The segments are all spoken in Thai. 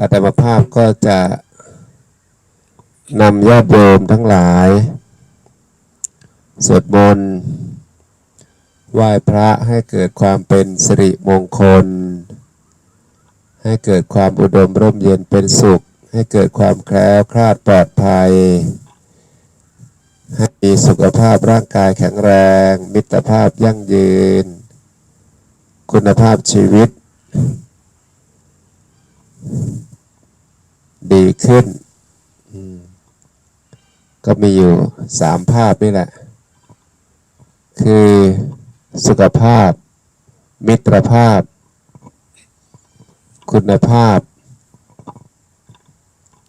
อาตมาภาพก็จะนำญาติโยมทั้งหลาย สวดมนต์ไหว้พระให้เกิดความเป็นสิริมงคล ให้เกิดความอุดมร่มเย็นเป็นสุข ให้เกิดความแคล้วคลาดปลอดภัย ให้มีสุขภาพร่างกายแข็งแรง มิตรภาพยั่งยืน คุณภาพชีวิต ดีขึ้น ก็มีอยู่สามภาพนี่แหละ คือสุขภาพ มิตรภาพ คุณภาพ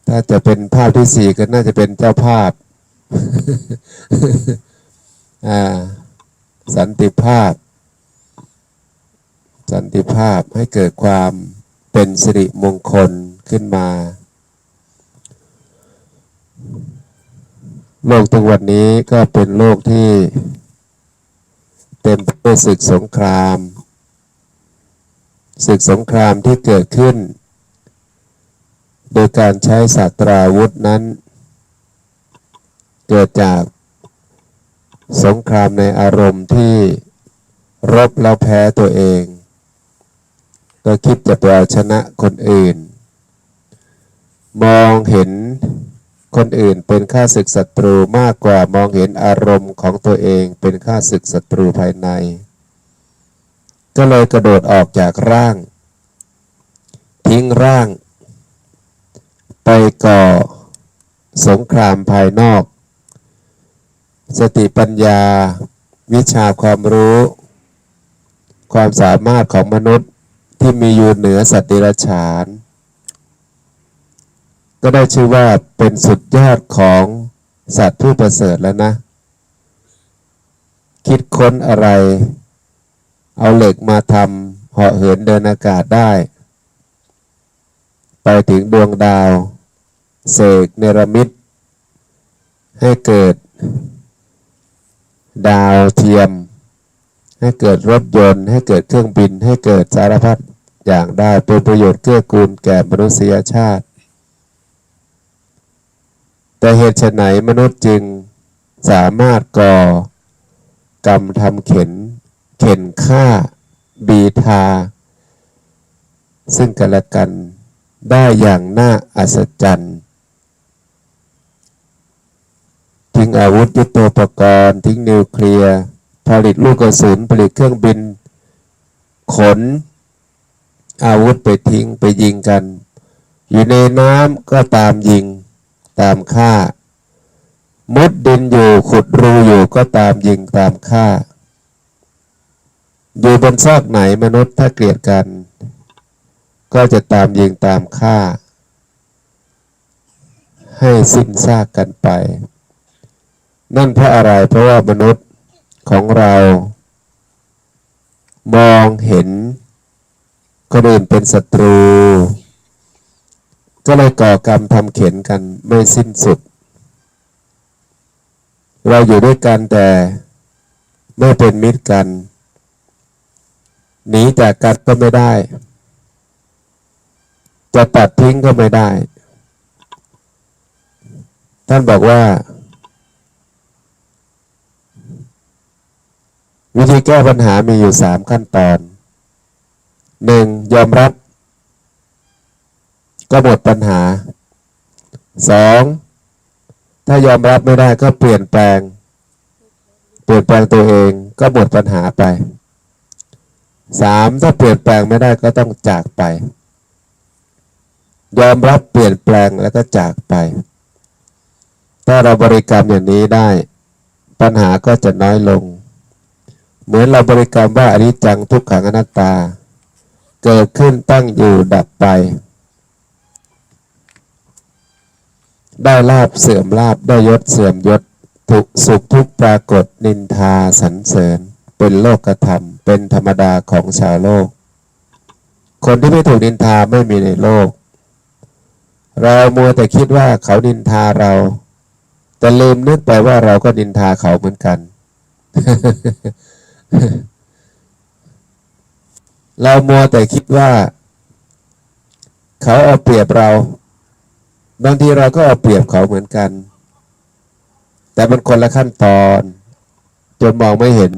ถ้าจะเป็นภาพที่สี่ก็น่าจะเป็นเจ้าภาพ อ่า สันติภาพ สันติภาพให้เกิดความเป็นสิริมงคลขึ้นมา โลกทุกวันนี้ก็เป็นโลกที่ เต็มไปด้วยศึกสงคราม ศึกสงครามที่เกิดขึ้น โดยการใช้ศาสตราวุธนั้น เกิดจากสงครามในอารมณ์ที่รบแล้วแพ้ตัวเอง ก็คิดจะไปเอาชนะคนอื่น มองเห็น คนอื่นเป็นข้าศึกศัตรูมากกว่ามองเห็นอารมณ์ของตัวเองเป็นข้าศึกศัตรูภายใน ก็เลยกระโดดออกจากร่าง ทิ้งร่าง ไปก่อ สงครามภายนอก สติปัญญา วิชาความรู้ ความสามารถของมนุษย์ที่มีอยู่เหนือสัตว์เดรัจฉาน ก็ได้ชื่อว่าเป็นสุดยอดของสัตว์ผู้ประเสริฐแล้วนะ คิดค้นอะไร เอาเหล็กมาทำเหาะเหินเดินอากาศได้ ไปถึงดวงดาว เสกเนรมิต ให้เกิด ดาวเทียม ให้เกิดรถยนต์ ให้เกิดเครื่องบิน ให้เกิดสารพัดอย่างได้เป็นประโยชน์เกื้อกูลแก่มนุษยชาติ แต่เหตุไฉนมนุษย์จึงสามารถก่อกรรมทำเข็น เข็นฆ่า บีทา ซึ่งกันและกันได้อย่างน่าอัศจรรย์ทิ้งอาวุธยุทโธปกรณ์ทิ้งนิวเคลียร์ ผลิตลูกกระสุนผลิตเครื่องบิน ขน อาวุธไปทิ้งไปยิงกัน อยู่ในน้ำก็ตามยิง ตามฆ่า มุดดินอยู่ขุดรูอยู่ก็ตามยิงตามฆ่า อยู่บนซอกไหนมนุษย์ถ้าเกลียดกัน ก็จะตามยิงตามฆ่า ให้สิ้นซากกันไป นั่นเพราะอะไรเพราะว่ามนุษย์ของเรา มองเห็นคนอื่นเป็นศัตรู ก็เลยก่อกรรมทำเข็นกันไม่สิ้นสุด เราอยู่ด้วยกันแต่ไม่เป็นมิตรกัน หนีจากกันก็ไม่ได้ จะตัดทิ้งก็ไม่ได้ ท่านบอกว่า วิธีแก้ปัญหามีอยู่สามขั้นตอนหนึ่งยอมรับ ก็หมดปัญหาสองถ้ายอมรับไม่ได้ก็เปลี่ยนแปลง เปลี่ยนแปลงตัวเองก็หมดปัญหาไปสามถ้าเปลี่ยนแปลงไม่ได้ก็ต้องจากไป ยอมรับเปลี่ยนแปลงแล้วก็จากไป ถ้าเราบริกรรมอย่างนี้ได้ ปัญหาก็จะน้อยลง เหมือนเราบริกรรมว่าอนิจจังทุกขังอนัตตา เกิดขึ้นตั้งอยู่ดับไป ได้ลาบเสื่อมลาบได้ยศเสื่อมยศทุกสุขทุกปรากฏนินทาสรรเสริญ เป็นโลกธรรม เป็นธรรมดาของชาวโลก คนที่ไม่ถูกนินทาไม่มีในโลก เรามัวแต่คิดว่าเขานินทาเรา แต่ลืมนึกไปว่าเราก็นินทาเขาเหมือนกัน เรามัวแต่คิดว่า เขาเอาเปรียบเรา บางทีเราก็เอาเปรียบเขาเหมือนกัน แต่มันคนละขั้นตอน จนมองไม่เห็น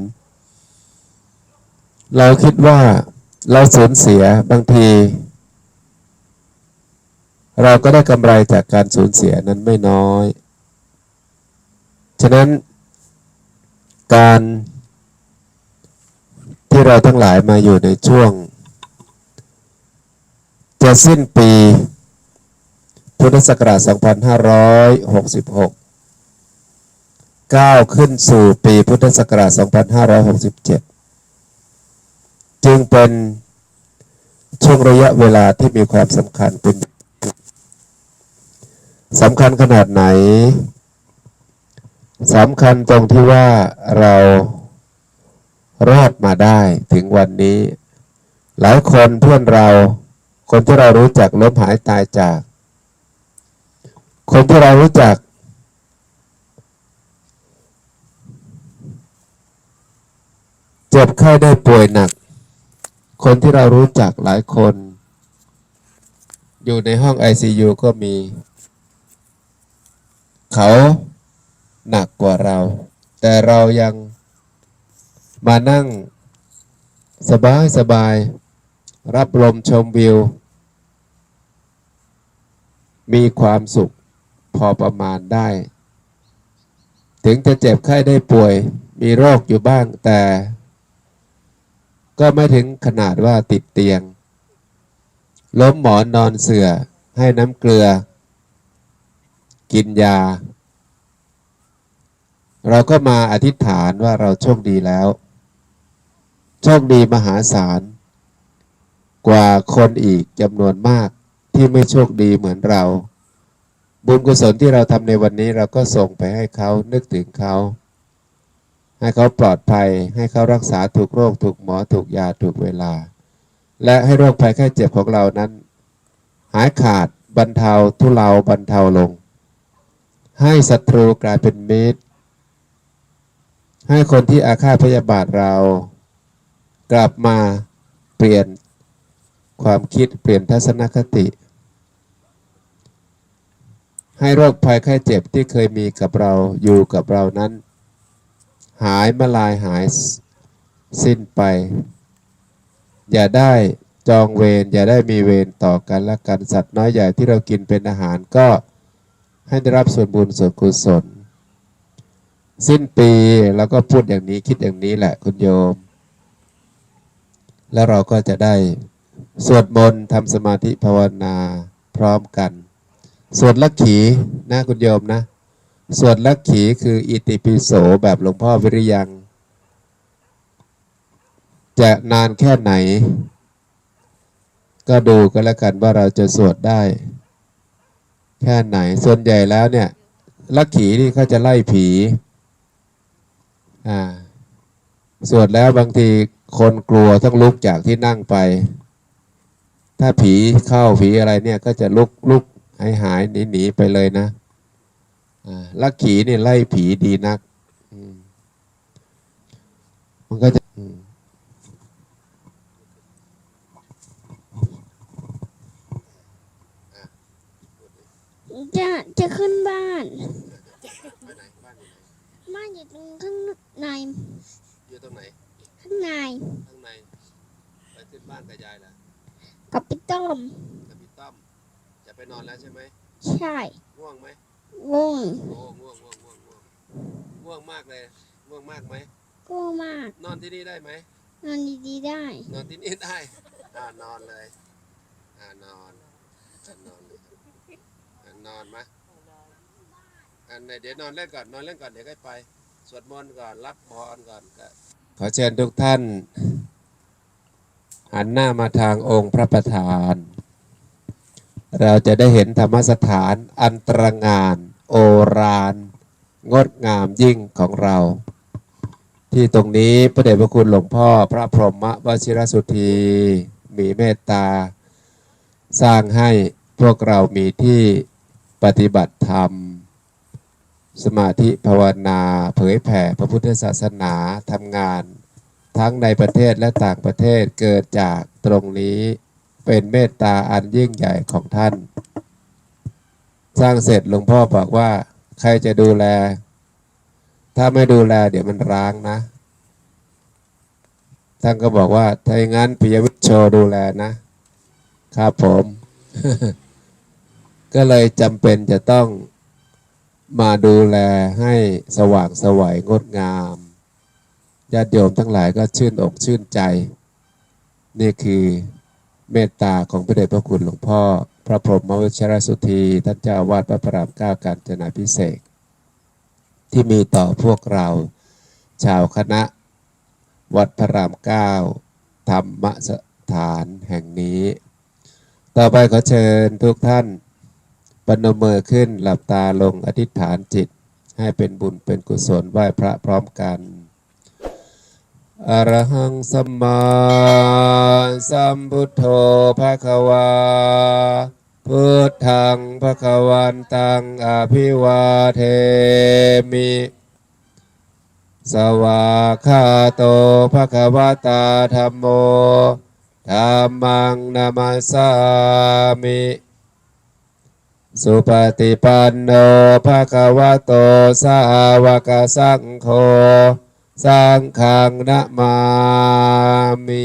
เราคิดว่าเราสูญเสียบางที เราก็ได้กำไรจากการสูญเสียนั้นไม่น้อย ฉะนั้นการที่เราทั้งหลายมาอยู่ในช่วง จะสิ้นปี พุทธศักราช 2566 ก้าวขึ้นสู่ปีพุทธศักราช 2567 จึงเป็นช่วงระยะเวลาที่มีความสำคัญเป็นสำคัญขนาดไหนสำคัญตรงที่ว่าเรารอดมาได้ถึงวันนี้ หลายคนเพื่อนเรา คนที่เรารู้จักล้มหายตายจาก คนที่เรารู้จัก เจ็บไข้ได้ป่วยหนัก คนที่เรารู้จักหลายคน อยู่ในห้อง ICU ก็มี เขาหนักกว่าเรา แต่เรายังมานั่ง สบายสบาย รับลมชมวิว มีความสุข พอประมาณได้ ถึงจะเจ็บไข้ได้ป่วย มีโรคอยู่บ้างแต่ ก็ไม่ถึงขนาดว่าติดเตียง ล้มหมอนนอนเสื่อให้น้ำเกลือ กินยา เราก็มาอธิษฐานว่าเราโชคดีแล้ว โชคดีมหาศาล กว่าคนอีกจำนวนมากที่ไม่โชคดีเหมือนเรา บุญกุศลที่เราทำในวันนี้เราก็ส่งไปให้เขานึกถึงเขา ให้เขาปลอดภัย ให้เขารักษาถูกโรค ถูกหมอถูกยาถูกเวลา และให้โรคภัยแค่เจ็บของเรานั้น หายขาดบรรเทาทุเลาบรรเทาลง ให้ศัตรูกลายเป็นมิตร ให้คนที่อาฆาตพยาบาทเรา กลับมาเปลี่ยนความคิดเปลี่ยนทัศนคติ ให้โรคภัยไข้เจ็บที่เคยมีกับเราอยู่กับเรานั้น หายมาลายหายสิ้นไป อย่าได้จองเวรอย่าได้มีเวรต่อกันและกันสัตว์น้อยใหญ่ที่เรากินเป็นอาหารก็ให้ได้รับส่วนบุญส่วนกุศล สิ้นปีเราก็พูดอย่างนี้คิดอย่างนี้แหละคุณโยม แล้วเราก็จะได้สวดมนต์ทำสมาธิภาวนาพร้อมกัน สวดลักขีนะคุณโยมนะ สวดลักขีคืออิติปิโสแบบหลวงพ่อวิริยัง จะนานแค่ไหน ก็ดูกันแล้วกันว่าเราจะสวดได้ แค่ไหนส่วนใหญ่แล้วเนี่ยลักขีนี่เขาจะไล่ผีอ่าสวดแล้วบางทีคนกลัวต้องลุกจากที่นั่งไป ถ้าผีเข้าผีอะไรเนี่ยก็จะลุกลุก หายหายหนีหนีไปเลยนะอ่าลักขีนี่ไล่ผีดีนักอืมมันก็จะอืมจะจะขึ้นบ้านไปไหนบ้านอยู่ไหนบ้านอยู่ตรงข้างในอยู่ตรงไหน ข้างใน ข้างใน ไปขึ้นบ้านกับยายล่ะกับพี่ต้อมกับพี่ต้อมจะ ไปนอนแล้วใช่ไหมใช่ง่วงไหมวงโอ้ง่วงง่วงง่วงง่วงง่วงมากเลยง่วงมากไหมก็มาก นอนที่นี่ได้ไหมนอนดีๆได้ นอนที่นี่ได้อ่านอนเลยอ่านอนอ่านอนเลยอ่านอนมะอันไหนเดี๋ยวนอนเล่นก่อนนอนเล่นก่อนเดี๋ยวก็ไป สวดมนต์ก่อนรับพรก่อนก็ขอเชิญทุกท่าน หันหน้ามาทางองค์พระประธาน เราจะได้เห็นธรรมสถานอันตรงาน โอรานงดงามยิ่งของเรา ที่ตรงนี้พระเดชพระคุณหลวงพ่อพระพรหมวชิรสุธีมีเมตตา สร้างให้พวกเรามีที่ปฏิบัติธรรม สมาธิภาวนาเผยแผ่พระพุทธศาสนาทำงาน ทั้งในประเทศและต่างประเทศเกิดจากตรงนี้ เป็นเมตตาอันยิ่งใหญ่ของท่าน สร้างเสร็จหลวงพ่อบอกว่า ใครจะดูแล ถ้าไม่ดูแลเดี๋ยวมันร้างนะ ท่านก็บอกว่า ถ้าอย่างนั้นปิยวิทย์โชดูแลนะ ครับผม ก็เลยจำเป็นจะต้องมาดูแลให้สว่างสวัยงดงามญาติโยมทั้งหลายก็ชื่นอกชื่นใจ นี่คือ เมตตาของพระเดชพระคุณหลวงพ่อ พระพรหมวิชรสุธีท่านเจ้าวาดพระพรามเก้าการจนาพิเศษที่มีต่อพวกเรา ชาวคณะ วัดพระรามเก้าธรรมสถานแห่งนี้ ต่อไปขอเชิญทุกท่านปนมือขึ้นหลับตาลงอธิษฐานจิต ให้เป็นบุญเป็นกุศลไหว้พระพร้อมกัน อรหังสัมมาสัมพุทโธภะคะวาพุทธังภะคะวันตังอภิวาเทมิ สวากขาโตภะคะวะตาธัมโมธัมมังนามาสามิ สุปฏิปันโนภะคะวะโตสาวกสังโฆ สังฆังนะมามิ